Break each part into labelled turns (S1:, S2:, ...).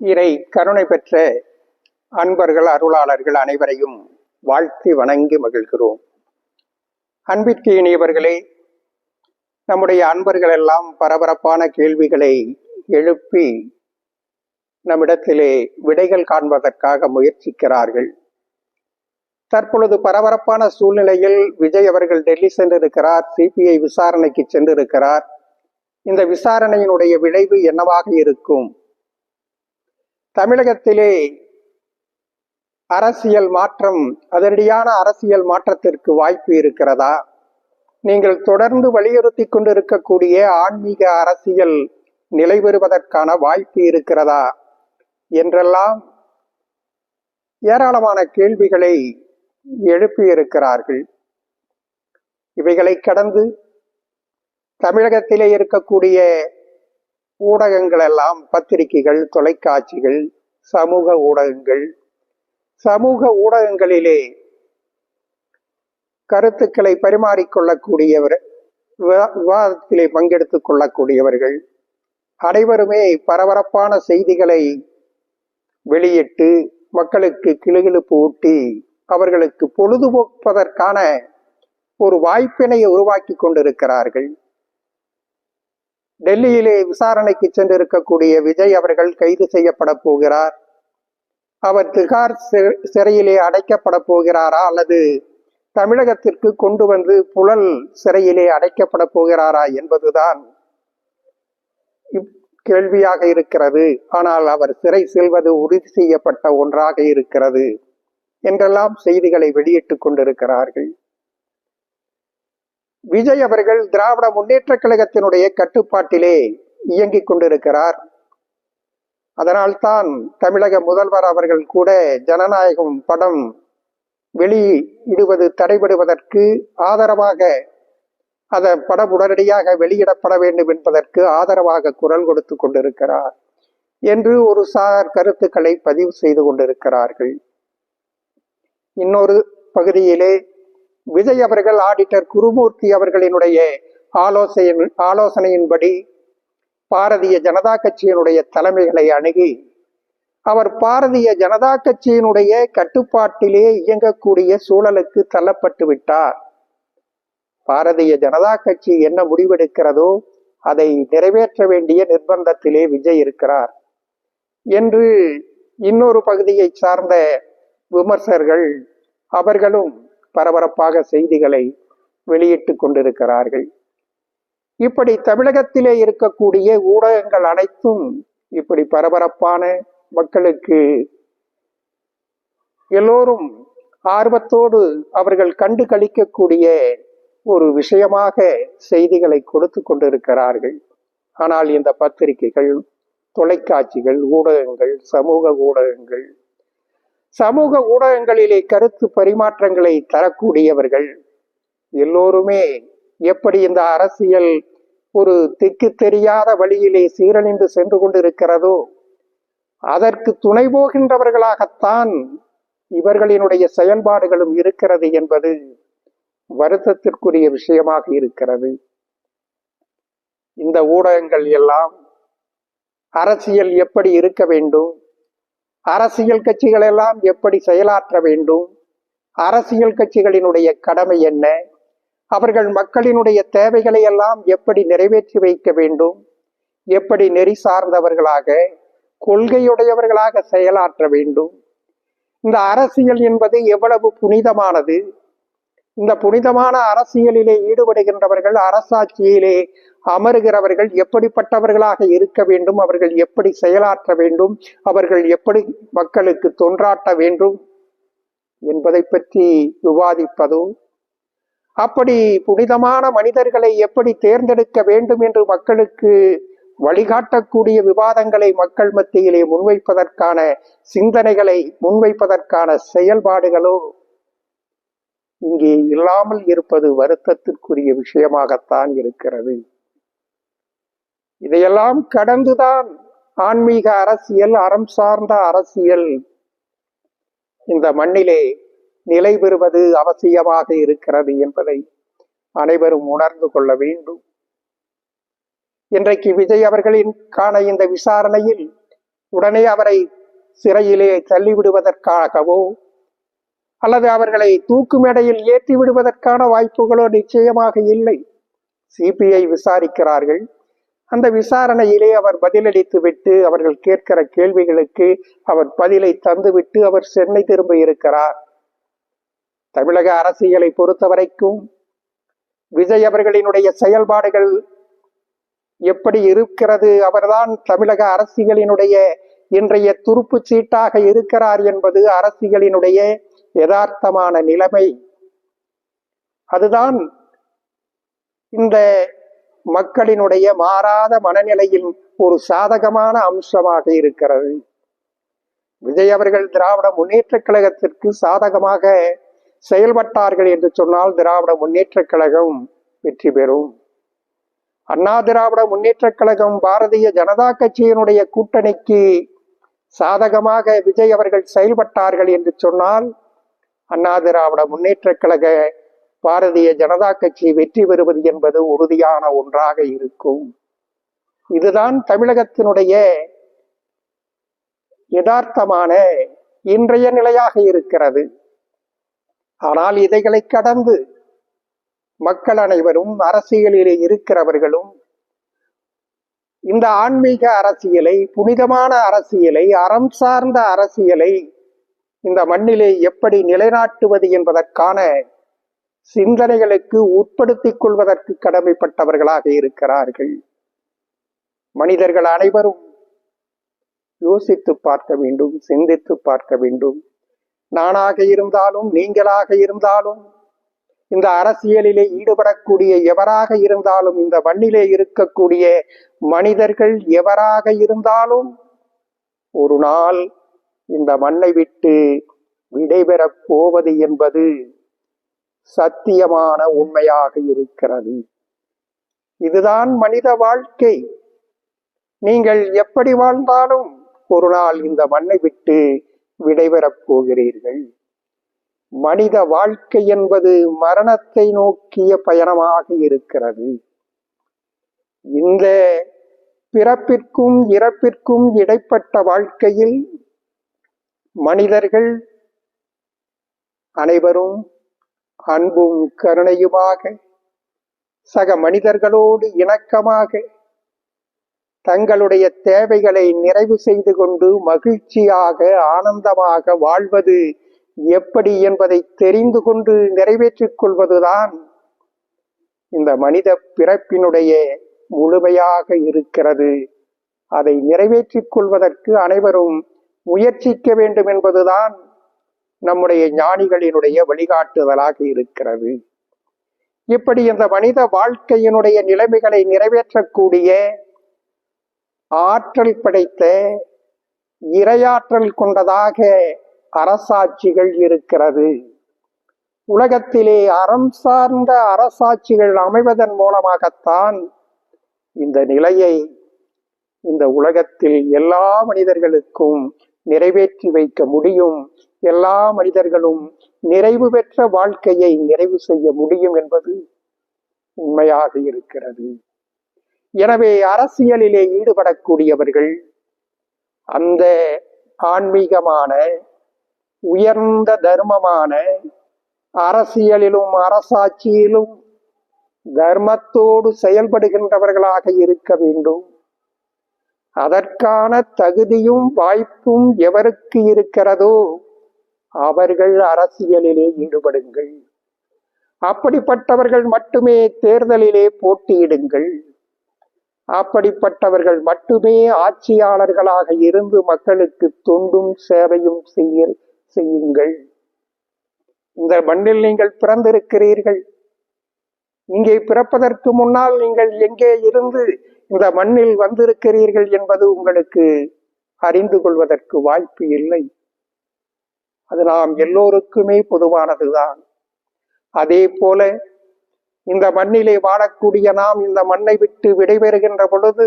S1: இறை கருணை பெற்ற அன்பர்கள் அருளாளர்கள் அனைவரையும் வாழ்த்தி வணங்கி மகிழ்கிறோம். அன்பிற்கு இனியவர்களே நம்முடைய அன்பர்கள் எல்லாம் பரபரப்பான கேள்விகளை எழுப்பி நம்மிடத்திலே விடைகள் காண்பதற்காக முயற்சிக்கிறார்கள். தற்பொழுது பரபரப்பான சூழ்நிலையில் விஜய் அவர்கள் டெல்லி சென்றிருக்கிறார் சிபிஐ விசாரணைக்கு சென்றிருக்கிறார். இந்த விசாரணையினுடைய விளைவு என்னவாக இருக்கும்? தமிழகத்திலே அரசியல் மாற்றம் அதிரடியான அரசியல் மாற்றத்திற்கு வாய்ப்பு இருக்கிறதா? நீங்கள் தொடர்ந்து வலியுறுத்தி கொண்டிருக்கக்கூடிய ஆன்மீக அரசியல் நிலை பெறுவதற்கான வாய்ப்பு இருக்கிறதா? என்றெல்லாம் ஏராளமான கேள்விகளை எழுப்பியிருக்கிறார்கள் இவைகளை கடந்து தமிழகத்திலே இருக்கக்கூடிய ஊடகங்கள் எல்லாம் பத்திரிகைகள் தொலைக்காட்சிகள் சமூக ஊடகங்கள். சமூக ஊடகங்களிலே கருத்துக்களை பரிமாறிக்கொள்ளக்கூடியவர் விவா- விவாதத்திலே பங்கெடுத்துக் கொள்ளக்கூடியவர்கள் அனைவருமே பரபரப்பான செய்திகளை வெளியிட்டு மக்களுக்கு கிளுகிழுப்பு ஊட்டி அவர்களுக்கு பொழுதுபோக்குவதற்கான ஒரு வாய்ப்பினை உருவாக்கி கொண்டிருக்கிறார்கள். டெல்லியிலே விசாரணைக்கு சென்றிருக்கக்கூடிய விஜய் அவர்கள் கைது செய்யப்பட போகிறார். அவர் திகார் சிறையிலே அடைக்கப்பட போகிறாரா அல்லது தமிழகத்திற்கு கொண்டு வந்து புழல் சிறையிலே அடைக்கப்பட போகிறாரா என்பதுதான் இப்- கேள்வியாக இருக்கிறது. ஆனால் அவர் சிறை செல்வது உறுதி செய்யப்பட்ட ஒன்றாக இருக்கிறது என்றெல்லாம் செய்திகளை வெளியிட்டுக் கொண்டிருக்கிறார்கள். விஜய் அவர்கள் திராவிட முன்னேற்ற கழகத்தினுடைய கட்டுப்பாட்டிலே இயங்கிக் கொண்டிருக்கிறார். அதனால்தான் தமிழக முதல்வர் அவர்கள் கூட ஜனநாயகம் படம் வெளியிடுவது தடைபடுவதற்கு ஆதரவாக அந்த படம் உடனடியாக வெளியிடப்பட வேண்டும் என்பதற்கு ஆதரவாக குரல் கொடுத்து கொண்டிருக்கிறார் என்று ஒரு சார் கருத்துக்களை பதிவு செய்து கொண்டிருக்கிறார்கள். இன்னொரு பகுதியிலே விஜய் அவர்கள் ஆடிட்டர் குருமூர்த்தி அவர்களினுடைய ஆலோசனை ஆலோசனையின்படி பாரதிய ஜனதா கட்சியினுடைய தலைமைகளை அணுகி அவர் பாரதிய ஜனதா கட்சியினுடைய கட்டுப்பாட்டிலே இயங்கக்கூடிய சூழலுக்கு தள்ளப்பட்டு விட்டார். பாரதிய ஜனதா கட்சி என்ன முடிவெடுக்கிறதோ அதை நிறைவேற்ற வேண்டிய நிர்பந்தத்திலே விஜய் இருக்கிறார். என்று இன்னொரு பகுதியை சார்ந்த விமர்சகர்கள் அவர்களும் பரபரப்பாக செய்திகளை வெளியிட்டுக் கொண்டிருக்கிறார்கள். இப்படி தமிழகத்திலே இருக்கக்கூடிய ஊடகங்கள் அனைத்தும் இப்படி பரபரப்பான மக்களுக்கு எல்லோரும் ஆர்வத்தோடு அவர்கள் கண்டு கழிக்கக்கூடிய ஒரு விஷயமாக செய்திகளை கொடுத்து கொண்டிருக்கிறார்கள். ஆனால் இந்த பத்திரிகைகள் தொலைக்காட்சிகள் ஊடகங்கள் சமூக ஊடகங்கள் சமூக ஊடகங்களிலே கருத்து பரிமாற்றங்களை தரக்கூடியவர்கள் எல்லோருமே எப்படி இந்த அரசியல் ஒரு திக்கு தெரியாத வழியிலே சீரழிந்து சென்று கொண்டிருக்கிறதோ அதற்கு துணை போகின்றவர்களாகத்தான் இவர்களினுடைய செயல்பாடுகளும் இருக்கிறது என்பது வருத்தத்திற்குரிய விஷயமாக இருக்கிறது. இந்த ஊடகங்கள் எல்லாம் அரசியல் எப்படி இருக்க வேண்டும்? அரசியல் கட்சிகள் எல்லாம் எப்படி செயலாற்ற வேண்டும்? அரசியல் கட்சிகளினுடைய கடமை என்ன? அவர்கள் மக்களினுடைய தேவைகளை எல்லாம் எப்படி நிறைவேற்றி வைக்க வேண்டும்? எப்படி நெறி சார்ந்தவர்களாக கொள்கையுடையவர்களாக செயலாற்ற வேண்டும்? இந்த அரசியல் என்பது எவ்வளவு புனிதமானது? இந்த புனிதமான அரசியலிலே ஈடுபடுகின்றவர்கள் அரசாட்சியிலே அமருகிறவர்கள் எப்படிப்பட்டவர்களாக இருக்க வேண்டும் அவர்கள் எப்படி செயலாற்ற வேண்டும் அவர்கள் எப்படி மக்களுக்கு தொன்றாட்ட வேண்டும் என்பதை பற்றி விவாதிப்பதும் அப்படி புனிதமான மனிதர்களை எப்படி தேர்ந்தெடுக்க வேண்டும் என்று மக்களுக்கு வழிகாட்டக்கூடிய விவாதங்களை மக்கள் மத்தியிலே முன்வைப்பதற்கான சிந்தனைகளை முன்வைப்பதற்கான செயல்பாடுகளோ இங்கே இல்லாமல் இருப்பது வருத்தத்திற்குரிய விஷயமாகத்தான் இருக்கிறது. இதையெல்லாம் கடந்துதான் ஆன்மீக அரசியல் அறம் சார்ந்த அரசியல் இந்த மண்ணிலே நிலை பெறுவது அவசியமாக இருக்கிறது என்பதை அனைவரும் உணர்ந்து கொள்ள வேண்டும். இன்றைக்கு விஜய் அவர்களின் காண இந்த விசாரணையில் உடனே அவரை சிறையிலே தள்ளிவிடுவதற்காகவோ அல்லது அவர்களை தூக்கு மேடையில் ஏற்றி விடுவதற்கான வாய்ப்புகளோ நிச்சயமாக இல்லை. சிபிஐ விசாரிக்கிறார்கள். அந்த விசாரணையிலே அவர் பதிலளித்து விட்டு அவர்கள் கேட்கிற கேள்விகளுக்கு அவர் பதிலை தந்துவிட்டு அவர் சென்னை திரும்ப இருக்கிறார். தமிழக அரசியலை பொறுத்தவரைக்கும் விஜய் அவர்களினுடைய செயல்பாடுகள் எப்படி இருக்கிறது? அவர்தான் தமிழக அரசியலினுடைய இன்றைய துருப்பு சீட்டாக இருக்கிறார் என்பது அரசியலினுடைய யதார்த்தமான நிலைமை. அதுதான் இந்த மக்களினுடைய மாறாத மனநிலையின் ஒரு சாதகமான அம்சமாக இருக்கிறது. விஜய் அவர்கள் திராவிட முன்னேற்ற கழகத்திற்கு சாதகமாக செயல்பட்டார்கள் என்று சொன்னால் திராவிட முன்னேற்ற கழகம் வெற்றி பெறும். அண்ணா திராவிட முன்னேற்ற கழகம் பாரதிய ஜனதா கட்சியினுடைய கூட்டணிக்கு சாதகமாக விஜய் அவர்கள் செயல்பட்டார்கள் என்று சொன்னால் அண்ணா திராவிட முன்னேற்ற கழக பாரதிய ஜனதா கட்சி வெற்றி பெறுவது என்பது உறுதியான ஒன்றாக இருக்கும். இதுதான் தமிழகத்தினுடைய யதார்த்தமான இன்றைய நிலையாக இருக்கிறது. ஆனால் இதைகளை கடந்து மக்கள் அனைவரும் அரசியலிலே இருக்கிறவர்களும் இந்த ஆன்மீக அரசியலை புனிதமான அரசியலை அறம் சார்ந்த அரசியலை இந்த மண்ணிலே எப்படி நிலைநாட்டுவது என்பதற்கான சிந்தனைகளுக்கு உட்படுத்திக் கொள்வதற்கு கடமைப்பட்டவர்களாக இருக்கிறார்கள். மனிதர்கள் அனைவரும் யோசித்து பார்க்க வேண்டும் சிந்தித்து பார்க்க வேண்டும். நானாக இருந்தாலும் நீங்களாக இருந்தாலும் இந்த அரசியலிலே ஈடுபடக்கூடிய எவராக இருந்தாலும் இந்த மண்ணிலே இருக்கக்கூடிய மனிதர்கள் எவராக இருந்தாலும் ஒரு நாள் இந்த மண்ணை விட்டு விடைபெறப் போவது என்பது சத்தியமான உண்மையாக இருக்கிறது. இதுதான் மனித வாழ்க்கை. நீங்கள் எப்படி வாழ்ந்தாலும் ஒரு நாள் இந்த மண்ணை விட்டு விடைபெறப் போகிறீர்கள். மனித வாழ்க்கை என்பது மரணத்தை நோக்கிய பயணமாக இருக்கிறது. இந்த பிறப்பிற்கும் இறப்பிற்கும் இடைப்பட்ட வாழ்க்கையில் மனிதர்கள் அனைவரும் அன்பும் கருணையுமாக சக மனிதர்களோடு இணக்கமாக தங்களுடைய தேவைகளை நிறைவு செய்து கொண்டு மகிழ்ச்சியாக ஆனந்தமாக வாழ்வது எப்படி என்பதை தெரிந்து கொண்டு நிறைவேற்றிக் கொள்வதுதான் இந்த மனித பிறப்பினுடைய முழுமையாக இருக்கிறது. அதை நிறைவேற்றிக் கொள்வதற்கு அனைவரும் முயற்சிக்க வேண்டும் என்பதுதான் நம்முடைய ஞானிகளினுடைய வழிகாட்டுதலாக இருக்கிறது. இப்படி இந்த மனித வாழ்க்கையினுடைய நிலைமைகளை நிறைவேற்றக்கூடிய ஆற்றல் படைத்த இரையாற்றல் கொண்டதாக அரசாட்சிகள் இருக்கிறது. உலகத்திலே அறம் சார்ந்த அரசாட்சிகள் அமைவதன் மூலமாகத்தான் இந்த நிலையை இந்த உலகத்தில் எல்லா மனிதர்களுக்கும் நிறைவேற்றி வைக்க முடியும். எல்லா மனிதர்களும் நிறைவு பெற்ற வாழ்க்கையை நிறைவு செய்ய முடியும் என்பது உண்மையாக இருக்கிறது. எனவே அரசியலிலே ஈடுபடக்கூடியவர்கள் அந்த ஆன்மீகமான உயர்ந்த தர்மமான அரசியலிலும் அரசாட்சியிலும் தர்மத்தோடு செயல்படுகின்றவர்களாக இருக்க வேண்டும். அதற்கான தகுதியும் வாய்ப்பும் எவருக்கு இருக்கிறதோ அவர்கள் அரசியலிலே ஈடுபடுங்கள். அப்படிப்பட்டவர்கள் மட்டுமே தேர்தலிலே போட்டியிடுங்கள். அப்படிப்பட்டவர்கள் மட்டுமே ஆட்சியாளர்களாக இருந்து மக்களுக்கு தொண்டும் சேவையும் செய்ய செய்யுங்கள். இந்த மண்ணில் நீங்கள் பிறந்திருக்கிறீர்கள். இங்கே பிறப்பதற்கு முன்னால் நீங்கள் எங்கே இருந்து இந்த மண்ணில் வந்திருக்கிறீர்கள் என்பது உங்களுக்கு அறிந்து கொள்வதற்கு வாய்ப்பு இல்லை. அது நாம் எல்லோருக்குமே பொதுவானதுதான். அதே போல இந்த மண்ணிலே வாழக்கூடிய நாம் இந்த மண்ணை விட்டு விடைபெறுகின்ற பொழுது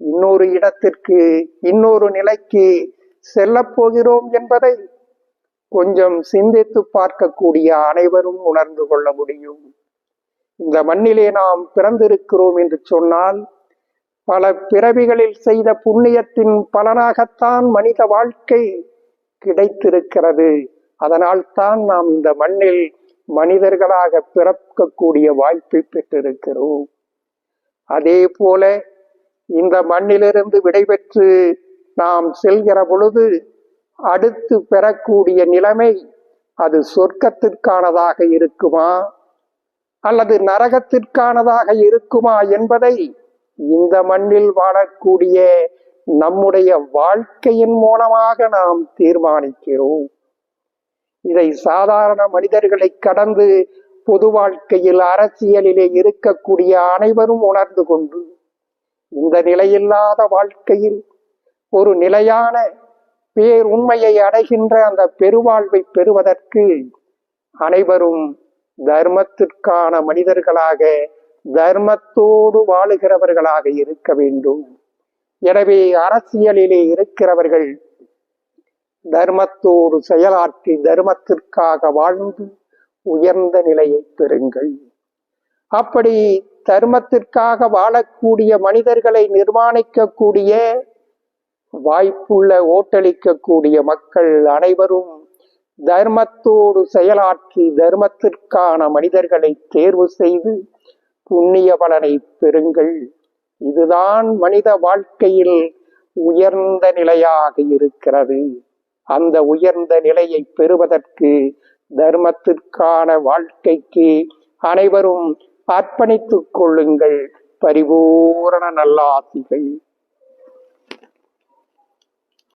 S1: இன்னொரு இடத்திற்கு இன்னொரு நிலைக்கு செல்லப்போகிறோம் என்பதை கொஞ்சம் சிந்தித்து பார்க்கக்கூடிய அனைவரும் உணர்ந்து கொள்ள முடியும். இந்த மண்ணிலே நாம் பிறந்திருக்கிறோம் என்று சொன்னால் பல பிறவிகளில் செய்த புண்ணியத்தின் பலனாகத்தான் மனித வாழ்க்கை கிடைத்திருக்கிறது. அதனால் தான் நாம் இந்த மண்ணில் மனிதர்களாக பிறக்கக்கூடிய வாய்ப்பை பெற்றிருக்கிறோம். அதே போல இந்த மண்ணிலிருந்து விடைபெற்று நாம் செல்கிற பொழுது அடுத்து பெறக்கூடிய நிலைமை அது சொர்க்கத்திற்கானதாக இருக்குமா? அல்லது நரகத்திற்கானதாக இருக்குமா என்பதை இந்த மண்ணில் வாழக்கூடிய நம்முடைய வாழ்க்கையின் மூலமாக நாம் தீர்மானிக்கிறோம். இதை சாதாரண மனிதர்களை கடந்து பொது வாழ்க்கையில் அரசியலிலே இருக்கக்கூடிய அனைவரும் உணர்ந்து கொண்டு இந்த நிலையில்லாத வாழ்க்கையில் ஒரு நிலையான பேருண்மையை அடைகின்ற அந்த பெருவாழ்வை பெறுவதற்கு அனைவரும் தர்மத்திற்கான மனிதர்களாக தர்மத்தோடு வாழுகிறவர்களாக இருக்க வேண்டும். எனவே அரசியலிலே இருக்கிறவர்கள் தர்மத்தோடு செயலாற்றி தர்மத்திற்காக வாழ்ந்து உயர்ந்த நிலையை பெறுங்கள். அப்படி தர்மத்திற்காக வாழக்கூடிய மனிதர்களை நிர்மாணிக்கக்கூடிய வாய்ப்புள்ள ஓட்டளிக்கக்கூடிய மக்கள் அனைவரும் தர்மத்தோடு செயலாற்றி தர்மத்திற்கான மனிதர்களை தேர்வு செய்து புண்ணிய பலனை பெறுங்கள். இதுதான் மனித வாழ்க்கையில் உயர்ந்த நிலையாக இருக்கிறது. அந்த உயர்ந்த நிலையை பெறுவதற்கு தர்மத்திற்கான வாழ்க்கைக்கு அனைவரும் அர்ப்பணித்துக் கொள்ளுங்கள். பரிபூரண நல்லாசிகள்.